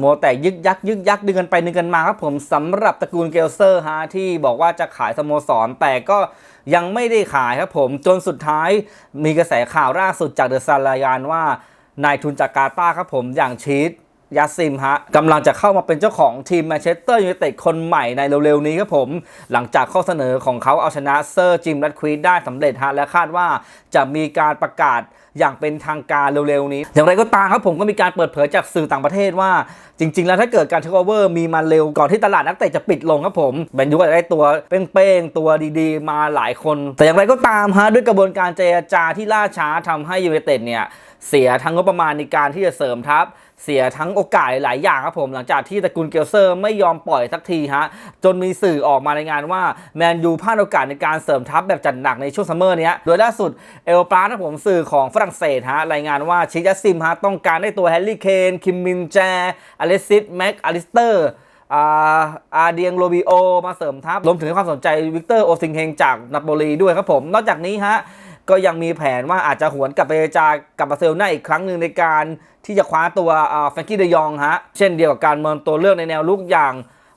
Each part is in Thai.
โมวแต่ยึกยักยึกยักดึงกันไปดึงกันมาครับผมสำหรับตระกูลเกลเซอร์ฮะที่บอกว่าจะขายสโมสร แต่ก็ยังไม่ได้ขายครับผมจนสุดท้ายมีกระแสข่าวล่าสุดจากเดอะซาลายานว่านายทุนจากกาตาครับผมอย่างชีต ยาซิมฮะกำลังจะเข้ามาเป็นเจ้าของทีมแมนเชสเตอร์ยูไนเต็ดคนใหม่ในเร็วๆนี้ครับผม หลังจากข้อเสนอของเขาเอาชนะเซอร์จิมรัดควีดได้สำเร็จฮะและคาดว่าจะมีการประกาศอย่างเป็นทางการเร็วๆนี้ อย่างไรก็ตามครับผมก็มีการเปิดเผยจากสื่อต่างประเทศว่า จริง ๆ แล้วถ้าเกิดการเทคโอเวอร์มีมาเร็วก่อนที่ตลาดนักเตะจะปิดลงครับผมแมนยูก็จะได้ตัวเป้งๆตัวดีๆ มาหลายคน แต่อย่างไรก็ตามฮะด้วยกระบวนการเจรจาที่ล่าช้าทำให้ยูไนเต็ดเนี่ย เสียทั้งงบประมาณในการที่จะเสริมทัพ เสียทั้งโอกาสหลายอย่างครับผม หลังจากที่ตระกูลเกลเซอร์ไม่ยอมปล่อยสักทีฮะ จนมีสื่อออกมารายงานว่าแมนยูพลาดโอกาสในการเสริมทัพแบบจัดหนักในช่วงซัมเมอร์เนี้ยโดยล่าสุดเอลปราครับผมสื่อของฝรั่งเศสฮะรายงานว่าชิยัสซิมฮะต้องการได้ตัวแฮร์รี่เคนคิมมินแจอเลซิสแม็กอลิสเตอร์อาเดียงโรบิโอมาเสริมทัพรวมถึงความสนใจวิกเตอร์โอซิงเฮงจากนาโปลีด้วยครับผม นอกจากนี้ฮะ ก็ยังมีแผนว่าอาจจะหวนกลับไปจากับบาเซลน่าอีกครั้งหนึ่งในการที่จะคว้าตัวแฟรงกี้เดยองฮะ เช่นเดียวกับการเมินตัวเลือกในแนวลุกอย่าง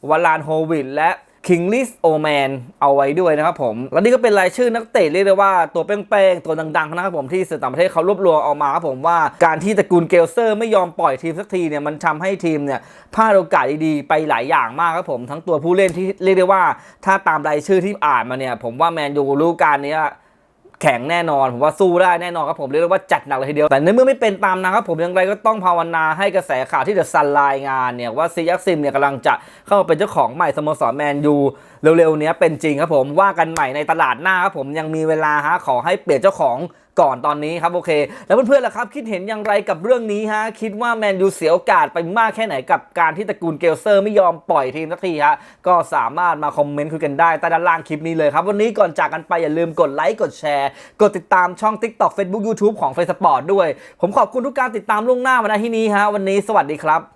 วาลานโฮวินและคิงลิสโอแมนเอาไว้ด้วยนะครับผม และนี่ก็เป็นรายชื่อนักเตะเรียกได้ว่าตัวเป้งๆ ตัวดังๆ นะครับผมที่สื่อต่างประเทศเขารวบรวมเอามาครับผมว่าการที่ตระกูลเกลเซอร์ไม่ยอมปล่อยทีมสักทีเนี่ยมันทำให้ทีมเนี่ยพลาดโอกาสดีๆ ไปหลายอย่างมากครับผมทั้งตัวผู้เล่นที่เรียกได้ว่า ถ้าตามรายชื่อที่อ่านมาเนี่ยผมว่าแมนยูรู้การนี้ แข็งแน่นอนผมว่าสู้ได้แน่นอนครับผมเรียกว่าจัดหนักเลยทีเดียว แต่ในเมื่อไม่เป็นตามนะครับผมอย่างไรก็ต้องภาวนาให้กระแสข่าวที่เดอะซันรายงานเนี่ยว่าซียักซิมเนี่ยกำลังจะเข้าเป็นเจ้าของใหม่สโมสรแมนยูเร็วๆเนี้ยเป็นจริงครับผมว่ากันใหม่ในตลาดหน้าครับผมยังมีเวลาฮะขอให้เปลี่ยนเจ้าของก่อนตอนนี้ครับโอเค แล้วเพื่อนๆล่ะครับคิดเห็นอย่างไรกับเรื่องนี้ฮะคิดว่าแมนยูเสียโอกาสไปมากแค่ไหนกับการที่ตระกูลเกลเซอร์ไม่ยอมปล่อยทีมสักทีฮะก็สามารถมาคอมเมนต์คุยกันได้ใต้ด้านล่างคลิปนี้เลยครับ วันนี้ก่อนจากกันไปอย่าลืมกดไลค์กดแชร์กดติดตามช่อง TikTok Facebook YouTube ของ f a c e Sport ด้วย ผมขอบคุณทุกการติดตามล่วงหน้ามาณที่นี้ฮะวันนี้สวัสดีครับ